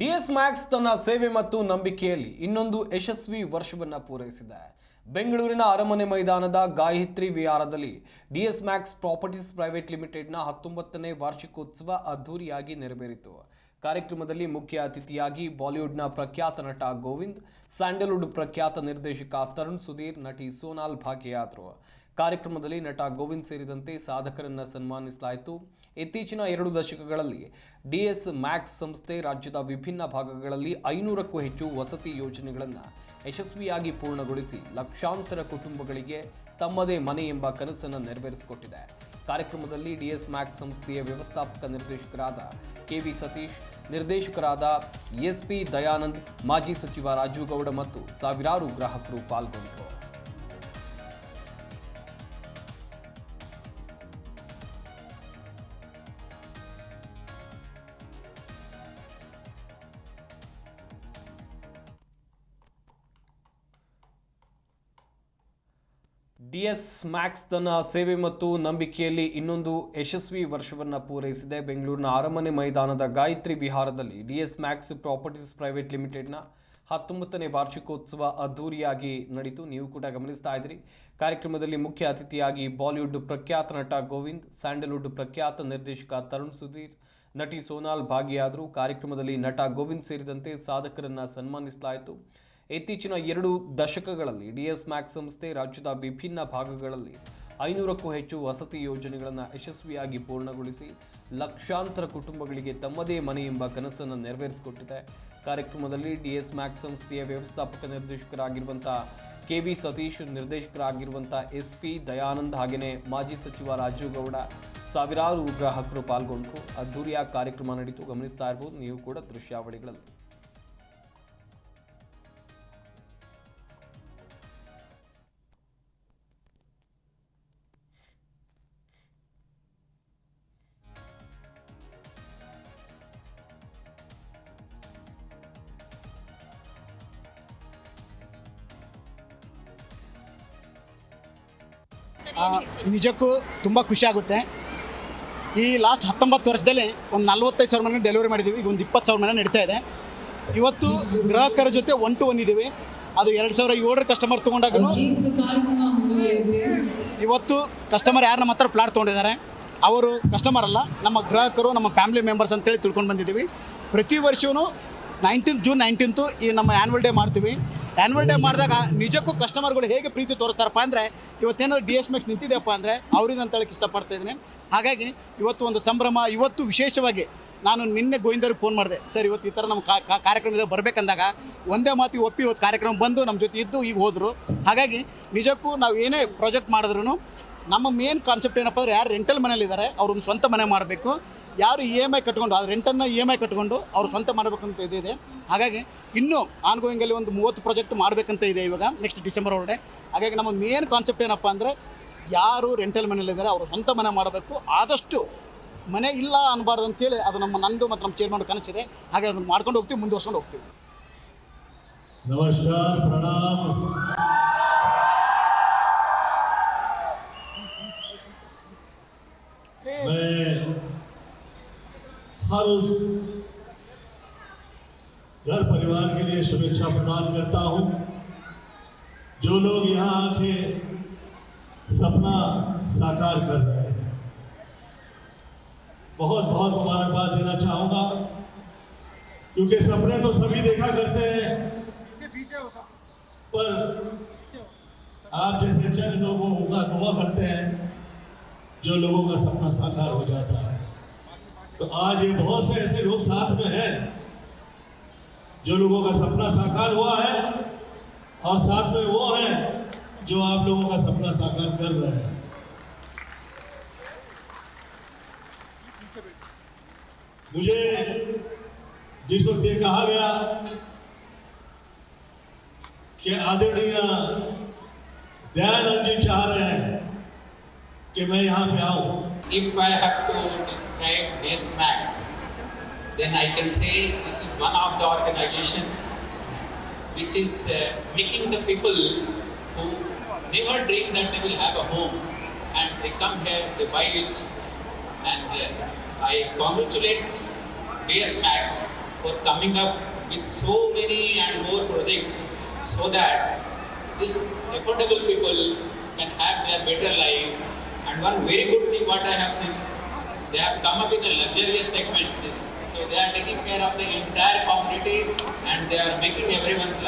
DS Max ತನ್ನ ಸೇವೆ ಮತ್ತು ನಂಬಿಕೆಯಲ್ಲಿ ಇನ್ನೊಂದು ಯಶಸ್ವಿ ವರ್ಷವನ್ನು ಪೂರೈಸಿದೆ. ಬೆಂಗಳೂರಿನ ಅರಮನೆ ಮೈದಾನದ Gayatri ವಿಹಾರದಲ್ಲಿ D S max properties private ಲಿಮಿಟೆಡ್ನ ಹತ್ತೊಂಬತ್ತನೇ ವಾರ್ಷಿಕೋತ್ಸವ ಅದ್ದೂರಿಯಾಗಿ ನೆರವೇರಿತು. ಕಾರ್ಯಕ್ರಮದಲ್ಲಿ ಮುಖ್ಯ ಅತಿಥಿಯಾಗಿ ಬಾಲಿವುಡ್ನ ಪ್ರಖ್ಯಾತ ನಟ ಗೋವಿಂದ್, ಸ್ಯಾಂಡಲ್ವುಡ್ ಪ್ರಖ್ಯಾತ ನಿರ್ದೇಶಕ ತರುಣ್ ಸುಧೀರ್, ನಟಿ ಸೋನಾಲ್ ಭಾಗಿಯಾದರು ಕಾರ್ಯಕ್ರಮದಲ್ಲಿ ನಟ ಗೋವಿಂದ್ ಸೇರಿದಂತೆ ಸಾಧಕರನ್ನ ಸನ್ಮಾನಿಸಲಾಯಿತು. ಇತ್ತೀಚಿನ ಎರಡು ದಶಕಗಳಲ್ಲಿ ಡಿಎಸ್ ಮ್ಯಾಕ್ಸ್ ಸಂಸ್ಥೆ ರಾಜ್ಯದ ವಿಭಿನ್ನ ಭಾಗಗಳಲ್ಲಿ ಐನೂರಕ್ಕೂ ಹೆಚ್ಚು ವಸತಿ ಯೋಜನೆಗಳನ್ನು ಯಶಸ್ವಿಯಾಗಿ ಪೂರ್ಣಗೊಳಿಸಿ ಲಕ್ಷಾಂತರ ಕುಟುಂಬಗಳಿಗೆ ತಮ್ಮದೇ ಮನೆ ಎಂಬ ಕನಸನ್ನು ನೆರವೇರಿಸಿಕೊಟ್ಟಿದೆ. ಕಾರ್ಯಕ್ರಮದಲ್ಲಿ ಡಿಎಸ್ ಮ್ಯಾಕ್ಸ್ ಸಂಸ್ಥೆಯ ವ್ಯವಸ್ಥಾಪಕ ನಿರ್ದೇಶಕರಾದ ಕೆವಿ ಸತೀಶ್, ನಿರ್ದೇಶಕರಾದ ಎಸ್ಪಿ ದಯಾನಂದ್, ಮಾಜಿ ಸಚಿವ ರಾಜು ಗೌಡ ಮತ್ತು ಸಾವಿರಾರು ಗ್ರಾಹಕರು ಪಾಲ್ಗೊಂಡರು ಡಿಎಸ್ ಮ್ಯಾಕ್ಸ್ ತನ್ನ ಸೇವೆ ಮತ್ತು ನಂಬಿಕೆಯಲ್ಲಿ ಇನ್ನೊಂದು ಯಶಸ್ವಿ ವರ್ಷವನ್ನು ಪೂರೈಸಿದೆ. ಬೆಂಗಳೂರಿನ ಅರಮನೆ ಮೈದಾನದ Gayatri ವಿಹಾರದಲ್ಲಿ D S max properties private ಲಿಮಿಟೆಡ್ನ ಹತ್ತೊಂಬತ್ತನೇ ವಾರ್ಷಿಕೋತ್ಸವ ಅದ್ದೂರಿಯಾಗಿ ನಡೀತು ನೀವು ಕೂಡ ಗಮನಿಸ್ತಾ ಇದ್ದೀರಿ. ಕಾರ್ಯಕ್ರಮದಲ್ಲಿ ಮುಖ್ಯ ಅತಿಥಿಯಾಗಿ ಬಾಲಿವುಡ್ ಪ್ರಖ್ಯಾತ ನಟ ಗೋವಿಂದ್, ಸ್ಯಾಂಡಲ್ವುಡ್ ಪ್ರಖ್ಯಾತ ನಿರ್ದೇಶಕ ತರುಣ್ ಸುಧೀರ್, ನಟಿ ಸೋನಾಲ್ ಭಾಗಿಯಾದರು. ಕಾರ್ಯಕ್ರಮದಲ್ಲಿ ನಟ ಗೋವಿಂದ್ ಸೇರಿದಂತೆ ಸಾಧಕರನ್ನು ಸನ್ಮಾನಿಸಲಾಯಿತು. ಇತ್ತೀಚಿನ ಎರಡು ದಶಕಗಳಲ್ಲಿ ಡಿಎಸ್ ಮ್ಯಾಕ್ಸ್ ಸಂಸ್ಥೆ ರಾಜ್ಯದ ವಿಭಿನ್ನ ಭಾಗಗಳಲ್ಲಿ ಐನೂರಕ್ಕೂ ಹೆಚ್ಚು ವಸತಿ ಯೋಜನೆಗಳನ್ನು ಯಶಸ್ವಿಯಾಗಿ ಪೂರ್ಣಗೊಳಿಸಿ ಲಕ್ಷಾಂತರ ಕುಟುಂಬಗಳಿಗೆ ತಮ್ಮದೇ ಮನೆ ಎಂಬ ಕನಸನ್ನು ನೆರವೇರಿಸಿಕೊಟ್ಟಿದೆ. ಕಾರ್ಯಕ್ರಮದಲ್ಲಿ ಡಿಎಸ್ ಮ್ಯಾಕ್ಸ್ ಸಂಸ್ಥೆಯ ವ್ಯವಸ್ಥಾಪಕ ನಿರ್ದೇಶಕರಾಗಿರುವಂಥ ಕೆ ವಿ ಸತೀಶ್, ನಿರ್ದೇಶಕರಾಗಿರುವಂಥ ಎಸ್ ಪಿ ದಯಾನಂದ್ ಹಾಗೆಯೇ ಮಾಜಿ ಸಚಿವ ರಾಜೀವ್ ಗೌಡ ಸಾವಿರಾರು ಗ್ರಾಹಕರು ಪಾಲ್ಗೊಂಡು ಅದ್ದೂರಿಯ ಕಾರ್ಯಕ್ರಮ ನಡೀತು. ಗಮನಿಸ್ತಾ ಇರ್ಬೋದು, ನೀವು ಕೂಡ ದೃಶ್ಯಾವಳಿಗಳಲ್ಲಿ. ನಿಜಕ್ಕೂ ತುಂಬ ಖುಷಿ ಆಗುತ್ತೆ. ಈ ಲಾಸ್ಟ್ ಹತ್ತೊಂಬತ್ತು ವರ್ಷದಲ್ಲಿ ಒಂದು ನಲ್ವತ್ತೈದು ಸಾವಿರ ಮನೆ ಡೆಲಿವರಿ ಮಾಡಿದ್ದೀವಿ ಈಗ ಒಂದು ಇಪ್ಪತ್ತು ಸಾವಿರ ಮನೆ ನಡೀತಾ ಇದೆ. ಇವತ್ತು ಗ್ರಾಹಕರ ಜೊತೆ ಒನ್ ಟು ಒನ್ ಇದ್ದೀವಿ. ಅದು ಎರಡು ಸಾವಿರ ಏಳರ ಕಸ್ಟಮರ್ ತೊಗೊಂಡಾಗ ಇವತ್ತು ಕಸ್ಟಮರ್ ಯಾರು ನಮ್ಮ ಹತ್ರ ಪ್ಲಾಟ್ ತೊಗೊಂಡಿದ್ದಾರೆ. ಅವರು ಕಸ್ಟಮರ್ ಅಲ್ಲ, ನಮ್ಮ ಗ್ರಾಹಕರು, ನಮ್ಮ ಫ್ಯಾಮಿಲಿ ಮೆಂಬರ್ಸ್ ಅಂತೇಳಿ ತಿಳ್ಕೊಂಡು ಬಂದಿದ್ದೀವಿ. ಪ್ರತಿ ವರ್ಷವೂ ನೈನ್ಟೀನ್ತ್ ಜೂನ್ ನೈನ್ಟೀನ್ತು ಈ ನಮ್ಮ ಆ್ಯನ್ವಲ್ ಡೇ ಮಾಡ್ತೀವಿ. ಆ್ಯನ್ವಲ್ ಡೇ ಮಾಡಿದಾಗ ನಿಜಕ್ಕೂ ಕಸ್ಟಮರ್ಗಳು ಹೇಗೆ ಪ್ರೀತಿ ತೋರಿಸ್ತಾರಪ್ಪ ಅಂದರೆ, ಇವತ್ತೇನಾದ್ರು ಡಿ ಎಸ್ ಮೆಕ್ಸ್ ನಿಂತಿದೆಯಪ್ಪ ಅಂದರೆ ಅವ್ರಿಗೆ ಅಂತ ಹೇಳಕ್ಕೆ ಇಷ್ಟಪಡ್ತಾ ಇದ್ದೀನಿ. ಹಾಗಾಗಿ ಇವತ್ತು ಒಂದು ಸಂಭ್ರಮ, ಇವತ್ತು ವಿಶೇಷವಾಗಿ ನಾನು ನಿನ್ನೆ ಗೋವಿಂದರಿಗೆ ಫೋನ್ ಮಾಡಿದೆ. ಸರ್, ಇವತ್ತು ಈ ಥರ ನಮ್ಮ ಕಾರ್ಯಕ್ರಮದ ಬರಬೇಕಂದಾಗ ಒಂದೇ ಮಾತು ಒಪ್ಪಿ ಇವತ್ತು ಕಾರ್ಯಕ್ರಮ ಬಂದು ನಮ್ಮ ಜೊತೆ ಇದ್ದು, ಈಗ ಹೋದರು. ಹಾಗಾಗಿ ನಿಜಕ್ಕೂ ನಾವು ಏನೇ ಪ್ರಾಜೆಕ್ಟ್ ಮಾಡಿದ್ರು ನಮ್ಮ ಮೇನ್ ಕಾನ್ಸೆಪ್ಟ್ ಏನಪ್ಪ ಅಂದರೆ ಯಾರು ರೆಂಟಲ್ ಮನೇಲಿದ್ದಾರೆ ಅವ್ರೊಂದು ಸ್ವಂತ ಮನೆ ಮಾಡಬೇಕು. ಯಾರು ಇ ಎಂ ಐ ಕಟ್ಕೊಂಡು, ಆ ರೆಂಟನ್ನು ಇ ಎಂ ಐ ಕಟ್ಕೊಂಡು ಅವ್ರು ಸ್ವಂತ ಮಾಡಬೇಕಂತ ಇದಿದೆ ಹಾಗಾಗಿ ಇನ್ನೂ ಆನ್ಗೋಯಿಂಗಲ್ಲಿ ಒಂದು ಮೂವತ್ತು ಪ್ರಾಜೆಕ್ಟ್ ಮಾಡಬೇಕಂತ ಇದೆ ಇವಾಗ ನೆಕ್ಸ್ಟ್ ಡಿಸೆಂಬರ್ ಒಳಗಡೆ. ಹಾಗಾಗಿ ನಮ್ಮ ಮೇನ್ ಕಾನ್ಸೆಪ್ಟ್ ಏನಪ್ಪ ಅಂದರೆ ಯಾರು ರೆಂಟಲ್ ಮನೇಲಿದ್ದಾರೆ ಅವರು ಸ್ವಂತ ಮನೆ ಮಾಡಬೇಕು. ಆದಷ್ಟು ಮನೆ ಇಲ್ಲ ಅನ್ನಬಾರ್ದು ಅಂತೇಳಿ ಅದು ನಮ್ಮ ನಂದು ಮತ್ತು ನಮ್ಮ ಚೇರ್ಮನ್ ಕನಸಿದೆ. ಹಾಗೆ ಅದನ್ನು ಮಾಡ್ಕೊಂಡು ಹೋಗ್ತೀವಿ, ಮುಂದುವರ್ಸ್ಕೊಂಡು ಹೋಗ್ತೀವಿ. ನಮಸ್ಕಾರ, ಪ್ರಣಾಮ್. हर उस घर परिवार के लिए शुभेच्छा प्रदान करता हूँ। जो लोग यहाँ आके सपना साकार कर रहे हैं, बहुत बहुत मुबारकबाद देना चाहूँगा, क्योंकि सपने तो सभी देखा करते हैं। पर आप जैसे चंद लोगों का हुआ करते हैं, जो लोगों का सपना साकार हो जाता है। तो आज ये बहुत से ऐसे लोग साथ में हैं जो लोगों का सपना साकार हुआ है और साथ में वो हैं जो आप लोगों का सपना साकार कर रहे हैं। मुझे जिस वक्त ये कहा गया कि आदरणीय दयानंद जी चाह रहे हैं कि मैं यहाँ पे आऊँ। If I have to describe this Max, then I can say this is one of the organization which is uh, making the people who never dream that they will have a home and they come here, they buy it, and uh, I congratulate DS Max for coming up with so many and more projects so that this affordable people can have their better life. And one very good what I have seen, they have come up in a luxurious segment. So they are taking care of the entire community and they are making everyone's life.